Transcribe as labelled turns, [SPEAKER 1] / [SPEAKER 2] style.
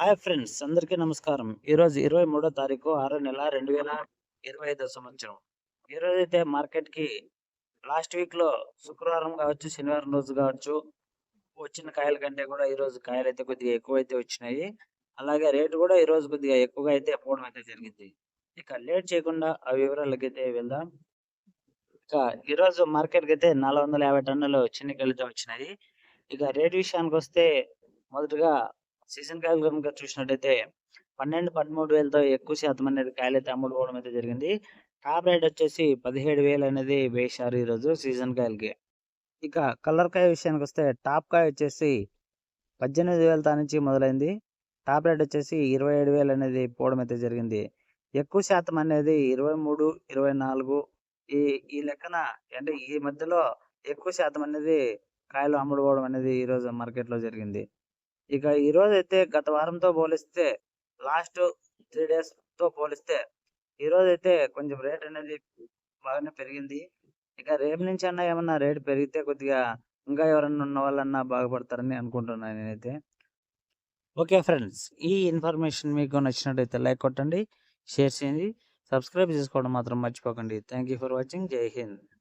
[SPEAKER 1] hi friends అందరికీ నమస్కారం ఈరోజు ఇరవై మూడో తారీఖు ఆరో నెల రెండు వేల ఇరవై ఐదో సంవత్సరం ఈరోజు అయితే మార్కెట్కి లాస్ట్ వీక్లో శుక్రవారం కావచ్చు శనివారం రోజు కావచ్చు వచ్చిన కాయల కంటే కూడా ఈరోజు కాయలు అయితే కొద్దిగా ఎక్కువ అయితే వచ్చినాయి అలాగే రేటు కూడా ఈరోజు కొద్దిగా ఎక్కువగా అయితే పోవడం అయితే జరిగింది ఇక లేట్ చేయకుండా ఆ వివరాలకి అయితే వెళ్దాం ఇక ఈరోజు మార్కెట్కి అయితే నాలుగు వందల యాభై టన్నులు చిన్న అయితే వచ్చినాయి ఇక రేటు విషయానికి వస్తే మొదటగా సీజన్ కాయలు కనుక చూసినట్టయితే పన్నెండు పదమూడు వేలతో ఎక్కువ శాతం అనేది కాయలు అయితే అమ్ముడు పోవడం అయితే జరిగింది టాప్ రేట్ వచ్చేసి పదిహేడు వేలు అనేది వేశారు ఈరోజు సీజన్ కాయలకి ఇక కలర్ కాయ విషయానికి వస్తే టాప్ కాయ వచ్చేసి పద్దెనిమిది తా నుంచి మొదలైంది టాప్ రేట్ వచ్చేసి ఇరవై ఏడు వేలు అనేది పోవడం అయితే జరిగింది ఎక్కువ శాతం అనేది ఇరవై మూడు ఇరవై నాలుగు ఈ ఈ లెక్కన అంటే ఈ మధ్యలో ఎక్కువ శాతం అనేది కాయలు అమ్ముడు పోవడం అనేది ఈరోజు మార్కెట్లో జరిగింది ఇక ఈరోజు అయితే గత వారంతో పోలిస్తే లాస్ట్ త్రీ డేస్తో పోలిస్తే ఈరోజు అయితే కొంచెం రేట్ అనేది బాగానే పెరిగింది ఇక రేపు నుంచి అన్న ఏమన్నా రేట్ పెరిగితే కొద్దిగా ఇంకా ఎవరన్నా ఉన్న వాళ్ళన్నా బాగుపడతారని అనుకుంటున్నాను నేనైతే
[SPEAKER 2] ఓకే ఫ్రెండ్స్ ఈ ఇన్ఫర్మేషన్ మీకు నచ్చినట్టయితే లైక్ కొట్టండి షేర్ చేయండి సబ్స్క్రైబ్ చేసుకోవడం మాత్రం మర్చిపోకండి థ్యాంక్ యూ ఫర్ వాచింగ్ జై హింద్